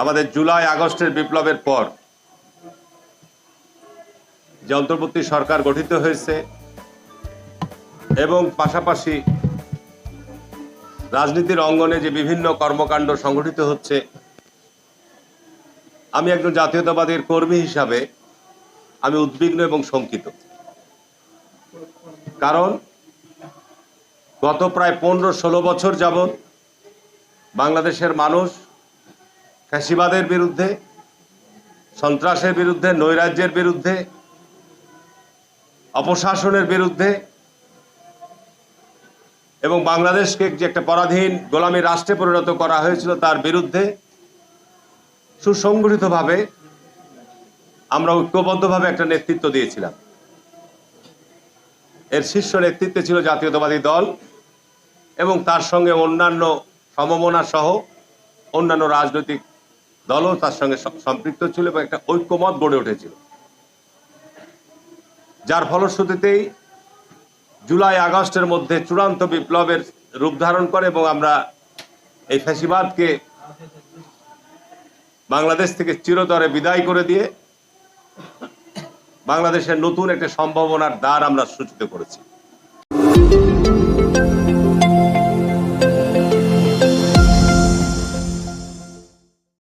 আমাদের জুলাই, আগস্টের বিপ্লবের পর যে অন্তর্বর্তী সরকার গঠিত হয়েছে এবং পাশাপাশি রাজনীতির অঙ্গনে যে বিভিন্ন কর্মকাণ্ড সংগঠিত হচ্ছে, আমি একজন জাতীয়তাবাদীর কর্মী হিসাবে আমি উদ্বিগ্ন এবং শঙ্কিত। কারণ গত প্রায় পনেরো, ষোলো বছর যাবৎ বাংলাদেশের মানুষ ফ্যাসিবাদের বিরুদ্ধে, সন্ত্রাসের বিরুদ্ধে, নৈরাজ্যের বিরুদ্ধে, অপশাসনের বিরুদ্ধে এবং বাংলাদেশকে যে একটা পরাধীন গোলামী রাষ্ট্রে পরিণত করা হয়েছিল তার বিরুদ্ধে সুসংগঠিতভাবে আমরা ঐক্যবদ্ধভাবে একটা নেতৃত্ব দিয়েছিলাম। এর শীর্ষ নেতৃত্বে ছিল জাতীয়তাবাদী দল এবং তার সঙ্গে অন্যান্য সমমনা সহ অন্যান্য রাজনৈতিক দলও তার সঙ্গে সম্পৃক্ত ছিল এবং একটা ঐক্যমত গড়ে উঠেছিল। যার ফলশ্রুতিতেই জুলাই, আগস্টের মধ্যে চূড়ান্ত বিপ্লবের রূপ ধারণ করে এবং আমরা এই ফ্যাসিবাদকে বাংলাদেশ থেকে চিরতরে বিদায় করে দিয়ে বাংলাদেশের নতুন একটা সম্ভাবনার দ্বার আমরা সূচিত করেছি।